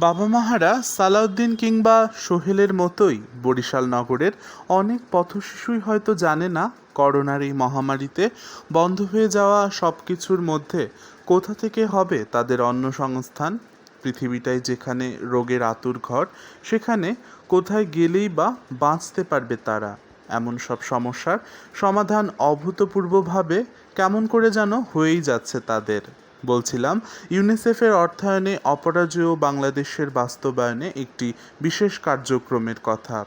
বাবা মাহারা সালাউদ্দিন কিংবা সোহেলের মতোই বরিশাল নগরের অনেক পথশিশুই হয়তো জানে না করোনার এই মহামারীতে বন্ধ হয়ে যাওয়া সব কিছুর মধ্যে কোথা থেকে হবে তাদের অন্ন সংস্থান? পৃথিবীটাই যেখানে রোগের আতুর ঘর, সেখানে কোথায় গেলেই বা বাঁচতে পারবে তারা? এমন সব সমস্যার সমাধান অভূতপূর্বভাবে কেমন করে যেন হয়েই যাচ্ছে তাদের? বলছিলাম, ইউনিসেফের অর্থায়নে অপরাজেয় বাংলাদেশের বাস্তবায়নে একটি বিশেষ কার্যক্রমের কথা।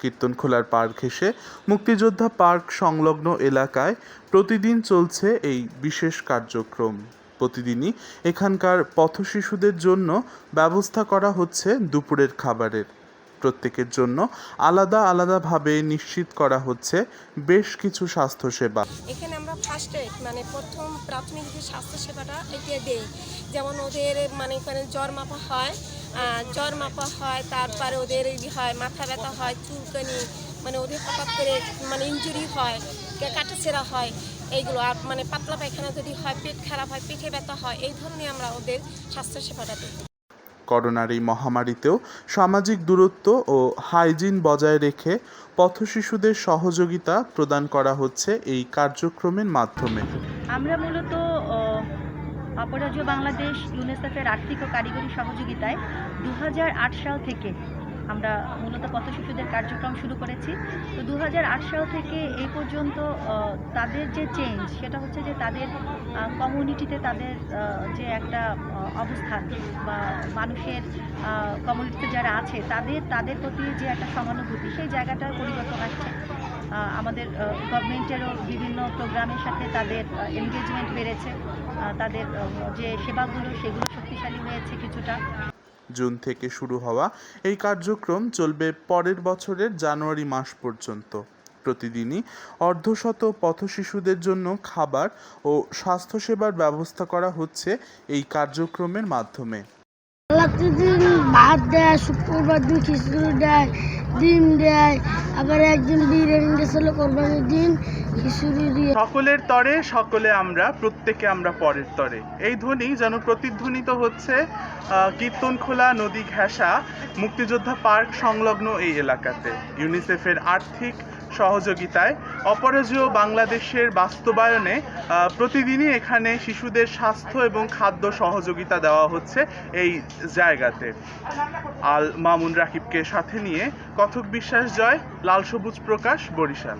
কীর্তনখোলার পার্ক ঘেঁষে মুক্তিযোদ্ধা পার্ক সংলগ্ন এলাকায় প্রতিদিন চলছে এই বিশেষ কার্যক্রম। প্রতিদিনই এখানকার পথশিশুদের জন্য ব্যবস্থা করা হচ্ছে দুপুরের খাবারের। প্রত্যেকের জন্য আলাদা আলাদাভাবে নিশ্চিত করা হচ্ছে বেশ কিছু স্বাস্থ্যসেবা। এখানে আমরা ফার্স্ট এড মানে প্রথম প্রাথমিক যে স্বাস্থ্য সেবাটা এটা দেই। যেমন ওদের মানে এখানে জ্বর মাপা হয় জ্বর মাপা হয়, তারপরে ওদের হয়, মাথা ব্যথা হয়, চুলকানি মানে ওদের হঠাৎ করে মানে ইঞ্জুরি হয় কাটাছেরা হয়, এইগুলো। আর মানে পাতলা পায়খানা যদি হয়, পেট খারাপ হয়, পেটে ব্যথা হয়, এই ধরনের আমরা ওদের স্বাস্থ্যসেবাটা দিই। করোনার এই মহামারীতেও সামাজিক দূরত্ব ও হাইজিন বজায় রেখে পথশিশুদের সহযোগিতা প্রদান করা হচ্ছে এই কার্যক্রমের মাধ্যমে। আমরা মূলত অপরাজ্য বাংলাদেশ, ইউনেসেফের আর্থিক ও কারিগরি সহযোগিতায় দু হাজার আট সাল থেকে আমরা মূলত পথ শিশুদের কার্যক্রম শুরু করেছি। তো দু সাল থেকে এই পর্যন্ত তাদের যে চেঞ্জ সেটা হচ্ছে যে তাদের কমিউনিটিতে তাদের যে একটা অবস্থান বা মানুষের কমিউনিটিতে যারা আছে, তাদের তাদের প্রতি যে একটা সমানুভূতি সেই জায়গাটার পরিবর্তন আসছে। আমাদের গভর্নমেন্টেরও বিভিন্ন প্রোগ্রামের সাথে তাদের এনগেজমেন্ট বেড়েছে। তাদের যে সেবাগুলো, সেগুলো শক্তিশালী হয়েছে কিছুটা। জুন থেকে শুরু হওয়া এই কার্যক্রম চলবে পরের বছরের জানুয়ারি মাস পর্যন্ত। প্রতিদিনই অর্ধশত পথশিশুদের জন্য খাবার ও স্বাস্থ্যসেবার ব্যবস্থা করা হচ্ছে এই কার্যক্রমের মাধ্যমে। আল্লাহ দিন ভাত দেয়, শুক্রবার দিন খিচুড়ি দেয়, ডিম দেয়, আবার একদিন দিয়েছিল কোরবানির দিন সকলের তরে, সকলে আমরা, প্রত্যেকে আমরা পরের তরে। এই ধ্বনি যেন প্রতিধ্বনিত হচ্ছে কীর্তনখোলা নদী ঘেঁষা মুক্তিযোদ্ধা পার্ক সংলগ্ন এই এলাকাতে। ইউনিসেফের আর্থিক সহযোগিতায়। অপরাজেয় বাংলাদেশের বাস্তবায়নে প্রতিদিনই এখানে শিশুদের স্বাস্থ্য এবং খাদ্য সহযোগিতা দেওয়া হচ্ছে এই জায়গাতে। আল মামুন রাকিবকে সাথে নিয়ে কথক বিশ্বাস জয়, লাল সবুজ প্রকাশ, বরিশাল।